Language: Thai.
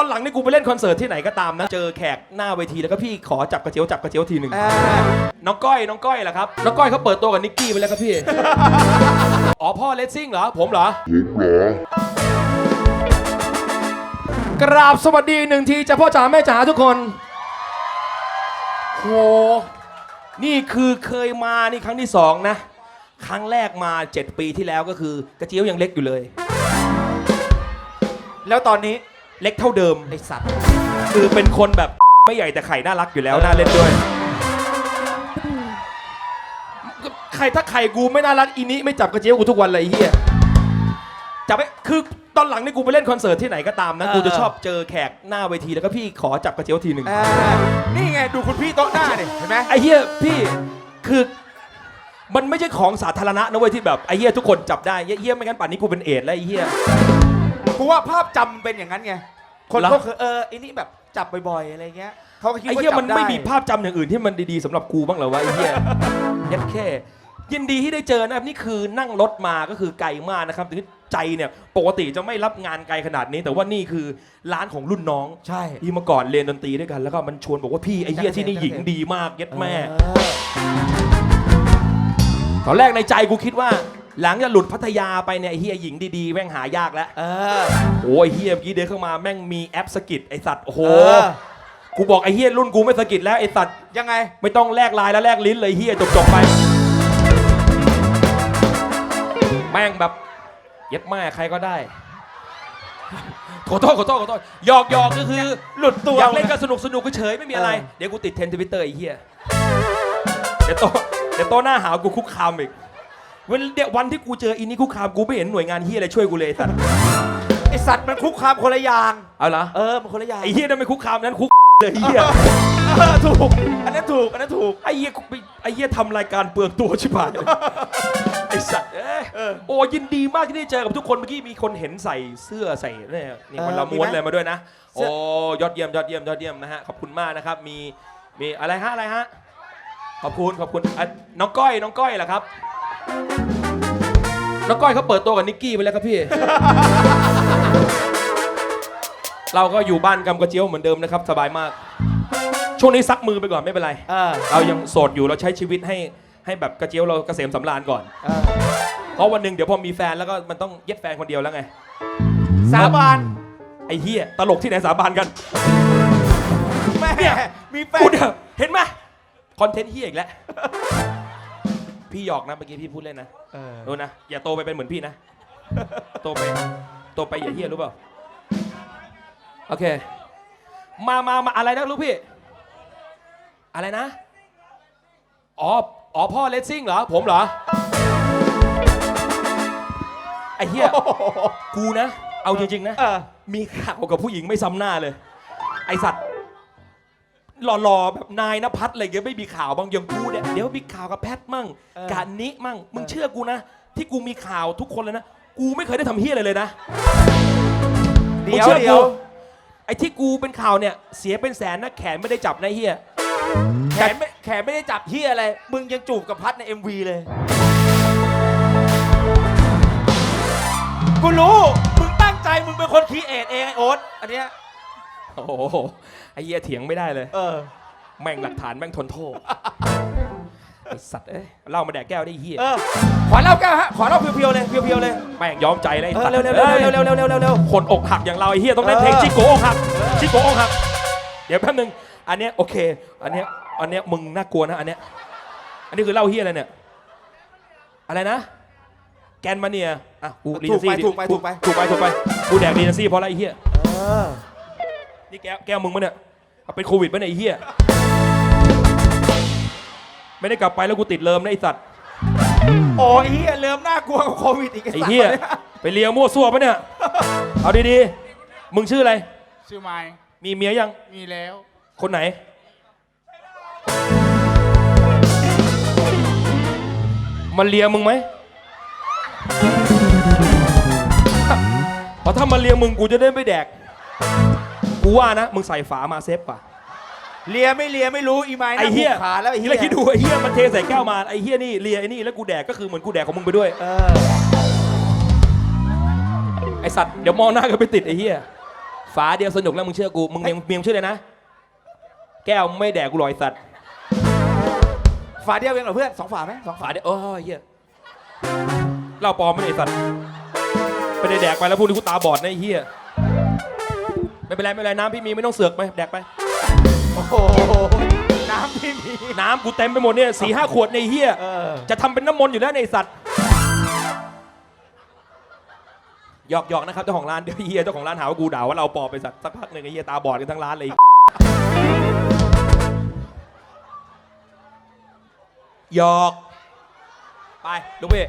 ตอนหลังนี่กูไปเล่นคอนเสิร์ตที่ไหนก็ตามนะ เจอแขกหน้าเวทีแล้วก็พี่ขอจับกระเจียวจับกระเจียวทีหนึ่งเออน้องก้อยน้องก้อยเหรอครับ น้องก้อยเขาเปิดตัวกับนิกกี้ไปแล้วครับพี่ อ๋อพ่อเลสซิ่งเหรอ ผมเหรอกราบสวัสดีหนึ่งทีจ้าพ่อจ๋าแม่จ๋าทุกคนโหนี่คือเคยมานี่ครั้งที่สองนะ ครั้งแรกมา 7 ปีที่แล้วก็คือกระเจียวยังเล็กอยู่เลย แล้วตอนนี้ เล็กเท่าเดิม ไอสัตว์ คือเป็นคนแบบไม่ใหญ่แต่ไข่น่ารักอยู่แล้วน่าเล่นด้วย ใครถ้าไข่กูไม่น่ารักอีนี้ไม่จับกระเจี๊ยวกูทุกวันเลยไอ้เฮียจับไม่คือตอนหลังนี่กูไปเล่นคอนเสิร์ตที่ไหนก็ตามนะกูจะชอบเจอแขกหน้าเวทีแล้วก็พี่ขอจับกระเจี๊ยวทีหนึ่งเออนี่ไงดูคุณพี่โต๊ะหน้าเนี่ยเห็นไหมไอ้เฮียพี่คือมันไม่ใช่ของสาธารณะนะเว้ยที่แบบไอ้เฮียทุกคนจับได้เฮียไม่งั้นป่านนี้กูเป็นเอดส์แล้วไอ้เฮีย กูว่าภาพจำเป็นอย่างนั้นไง คนเหรอ ก็คือเออไอ้นี่แบบจับบ่อยๆอะไรเงี้ยเขาก็คิดไอ้ว่าเหี้ยจับมันได้ไม่มีภาพจำอย่างอื่นที่มันดีๆสำหรับกูบ้างเหรอวะไอ้เหี้ยยัดแค่ ยินดีที่ได้เจอนะครับนี่คือนั่งรถมาก็คือไกลมากนะครับแต่ใจเนี่ยปกติจะไม่รับงานไกลขนาดนี้ แต่ว่านี่คือร้านของรุ่นน้องใช่ ที่เมื่อก่อนเรียนดนตรีด้วยกันแล้วก็มันชวนบอกว่าพี่ไอ้เหี้ยที่นี่หญิงดีมากยัดแม่ เออตอนแรกในใจกูคิดว่า หลังจากหลุดพัทยาไปเนี่ยไอ้เหี้ยหญิงดีๆ แม่งหายากแล้วเออโอ้ยไอ้เหี้ยเมื่อกี้เดินเข้ามาแม่งมีแอปสกิดไอสัตว์โอ้โหเออ กูบอกไอ้เหี้ยรุ่นกูไม่สกิดแล้วไอสัตว์ยังไง ไม่ต้องแลกไลายแล้วแลกลิ้นเลยเฮียจบจบๆไป แม่งแบบ เย็ดแม่ใครก็ได้ขอโทษขอโทษขอโทษหยอกหยอกก็คือหลุดตัว อยากเล่นก็สนุกสนุกเฉยๆไม่มีอะไรเออ เดี๋ยวกูติดเทรนทวิตเตอร์ไอ้เหี้ยเดี๋ยวโตเดี๋ยวโตหน้าหากูคุกคามอีก วันเดี๋ยววันที่กูเจออินนี่คุกคามกูไม่เห็นหน่วยงานเฮียอะไรช่วยกูเลยไอ้สัตว์ไอสัตว์มันคุกคามคนละอย่าง เอาละเออมันคนละอย่างไอ้เฮียนั่นไม่คุกคามนั้นคุกเลยเฮียเออถูก อันนั้นถูก อันนั้นถูก ไอ้เหี้ยกูไปไอ้เหี้ยทำรายการเปลืองตัวชิบหายเลยไอ้สัตว์เอ้ยเออ โอ้ยินดีมากที่ได้เจอกับทุกคนเมื่อกี้มีคนเห็นใส่เสื้อใส่เนี่ยนี่เออคนละม้วนมีไหมเลยมาด้วยนะเสื้โอ้อยอดเยี่ยมยอดเยี่ยมยอดเยี่ยมนะฮะขอบคุณมากนะครับมีมีอะไรฮะอะไรฮะขอบคุณขอบคุณอะน้องก้อยน้องก้อยเหรอครับ น้องก้อยเขาเปิดตัวกับนิกกี้ไปแล้วครับพี่ เราก็อยู่บ้านกำกระเจียวเหมือนเดิมนะครับ สบายมาก ช่วงนี้ซักมือไปก่อนไม่เป็นไร เออเรายังโสดอยู่เราใช้ชีวิตให้ให้แบบกระเจียวเราเกษมสำราญก่อน เออเพราะวันหนึ่งเดี๋ยวพอมีแฟนแล้วก็มันต้องเย็ดแฟนคนเดียวแล้วไง สาบานไอ้เฮียตลกที่ไหนสาบานกัน แม่เนี่ยมีแฟกูนเดอเห็นไหมคอนเทนต์เฮียอีกแล้ว พี่หยอกนะเมื่อกี้พี่พูดเล่นนะเออรู้นะ อย่าโตไปเป็นเหมือนพี่นะ โตไป โตไปอย่าเฮียรู้เปล่า โอเค มามามาอะไรนะลูกพี่ อะไรนะ อ๋อ อ๋อพ่อเลสซิ่งเหรอ ผมเหรอ ไอ้เหี้ย กูนะ เอาจริงๆนะ เออมีข่าวกับผู้หญิงไม่ซ้ำหน้าเลย ไอสัตว์ หล่อๆ แบบนายนภัสอะไรเงี้ยไม่มีข่าวบางอย่างกูเนี่ยเดี๋ยวมีข่าวกับแพทมั่งเออกานิมั่งมึงเชื่อกูนะ ที่กูมีข่าวทุกคนเลยนะ กูไม่เคยได้ทำเฮียอะไรเลยนะเดี๋ยวมึงชื่อเดี๋ยวกูไอ้ที่กูเป็นข่าวเนี่ย เสียเป็นแสนนะแขนไม่ได้จับนะเฮียแขนไม่แขนไม่ได้จับเฮียอะไร มึงยังจูบกับพัดใน MV เลย กูรู้ มึงตั้งใจมึงเป็นคนคีเอทเองไอโอ๊ตอันเนี้ย โอ้โหไอ้เฮียเถียงไม่ได้เลย เออ แม่งหลักฐานแม่งทนโทษไอ้สัตว์เอ้ยเล่ามาแดกแก้วได้เฮียเออ ขอเล่าแก้วฮะ ขอเล่าเพียวๆเลย เพียวๆเลย แม่งยอมใจเลยไอ้เออ สัตว์เร็วๆเร็วอ้ยๆเร็วๆเร็วๆเร็วๆเร็วๆเร็วคนอกหักอย่างเราไอ้เฮียต้องเล่นเพลงเออชิโกอกหักชิโกอกหัก เดี๋ยวแป๊บนึง อันเนี้ยโอเค อันเนี้ยอันเนี้ยมึงน่ากลัวนะอันเนี้ย อันนี้คือเล่าเฮียอะไรเนี่ย อะไรนะ แกนมาเนียอะกูถูกไปรีเจนซี่ถูกไปถูกไป ถูกไปถูกไปกูแดกรีเจนซี่เพราะอะไรไอ้เฮียๆเออ นี่แก้วแก้วมึงปะเนี่ยเอาเป็นโควิดปะเนี่ยไอ้เฮียไม่ได้กลับไปแล้วกูติดเลิมนะไอ้สัตว์โอ้ยเฮียเริ่มน่ากลัวกว่าโควิดอีกไอ้สัตว์เฮียนี่ไปเลียมั่วซั่วปะเนี่ยเอาดีๆมึงชื่ออะไร ชื่อไม้มีเมียยังมีแล้วคนไหน มันเลียมึงไหมเพราะถ้ามันเลียมึงกูจะได้ไม่แดก กูว่านะ มึงใส่ฝามาเซฟกว่า เลียไม่เลียไม่รู้อีไม้ไอ้เฮียขาแล้วไอ้เฮียแล้วคิดดูไอ้เฮียมันเทใส่แก้วมาไอ้เฮียนี่เลียไอ้นี่แล้วกูแดกก็คือเหมือนกูแดกของมึงไปด้วย เออไอสัตว์เดี๋ยวมองหน้ากันไปติดไอ้เฮียฝาเดียวสนุกแล้วมึงเชื่อกูมึงเมียงเมียงชื่อเลยนะ แก้วไม่แดกกูหรอกไอยสัตว์ฝาเดียวเองเหรอเพื่อนสองฝาไหมสองฝาฝาเดียวโอ้ยเฮียเหล่าปลอมไม่ได้ไอ้สัตว์ไม่ได้แดกไปแล้วพูดที่กูตาบอดนะไอ้เฮีย ไม่เป็นไรไม่เป็นไรน้ำพี่มีไม่ต้องเสือกไปแดกไป โอ้โหน้ำพี่มีน้ำกูเต็มไปหมดเนี่ยสี่ห้าขวดในยไอ้เฮียเออจะทำเป็นน้ำมนต์อยู่แล้วในยไอ้สัตว์หยอกหยอกนะครับเจ้าของร้านเดี๋ยวไอ้เฮียเจ้าของร้านหาว่ากูด่าว่าเราปลอมไปสัตว์สักพักหนึ่งไอ้เฮียตาบอดกันทั้งร้านเลยหยอก ไปลูกพี่